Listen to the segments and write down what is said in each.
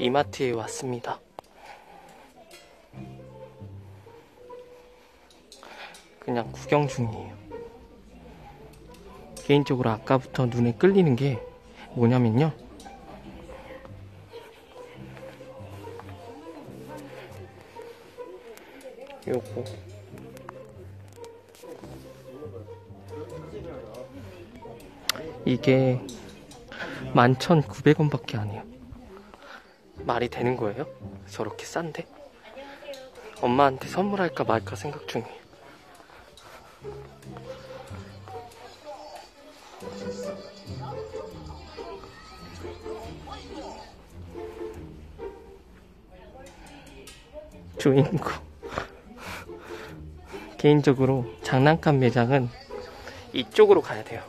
이마트에 왔습니다. 그냥 구경 중이에요. 개인적으로 아까부터 눈에 끌리는 게 뭐냐면요. 요거. 이게 11,900원밖에 안 해요. 말이 되는 거예요? 저렇게 싼데? 엄마한테 선물할까 말까 생각 중이에요. 주인공. 개인적으로 장난감 매장은 이쪽으로 가야 돼요.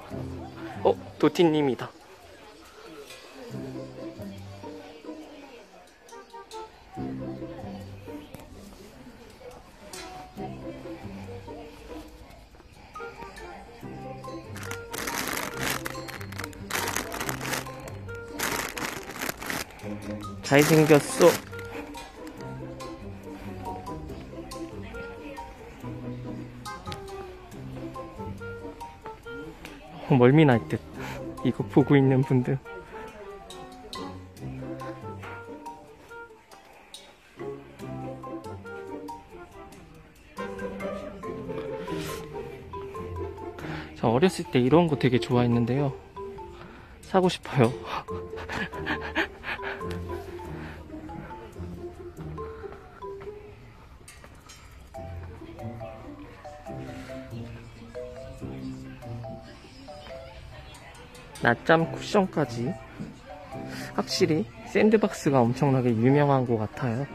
어, 도티님이다. 잘생겼어. 어, 멀미 날 듯. 이거 보고 있는 분들. 저 어렸을 때 이런 거 되게 좋아했는데요. 사고 싶어요. 낮잠 쿠션까지 확실히 샌드박스가 엄청나게 유명한 것 같아요.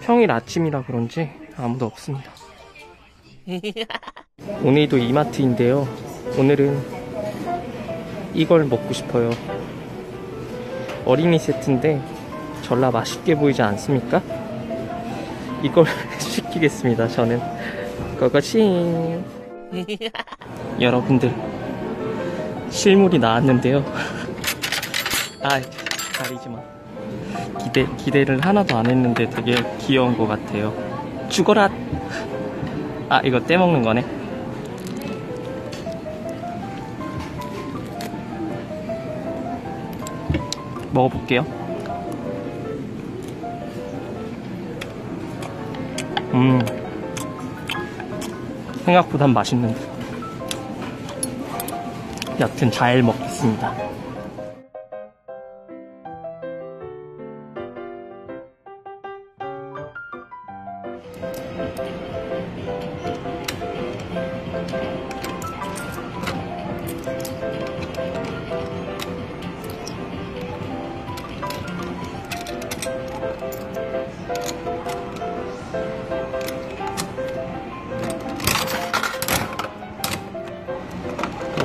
평일 아침이라 그런지 아무도 없습니다. 오늘도 이마트인데요. 오늘은 이걸 먹고 싶어요. 어린이 세트인데 전라 맛있게 보이지 않습니까? 이걸 시키겠습니다, 저는. 고고싱 여러분들 실물이 나왔는데요. 아 가리지마. 기대, 기대를 하나도 안 했는데 되게 귀여운 것 같아요. 죽어라! 아 이거 떼먹는 거네. 먹어볼게요. 음 생각보단 맛있는데 여튼 잘 먹겠습니다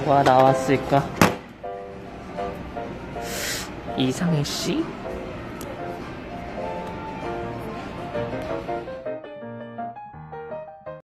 뭐가 나왔을까? 이상해 씨?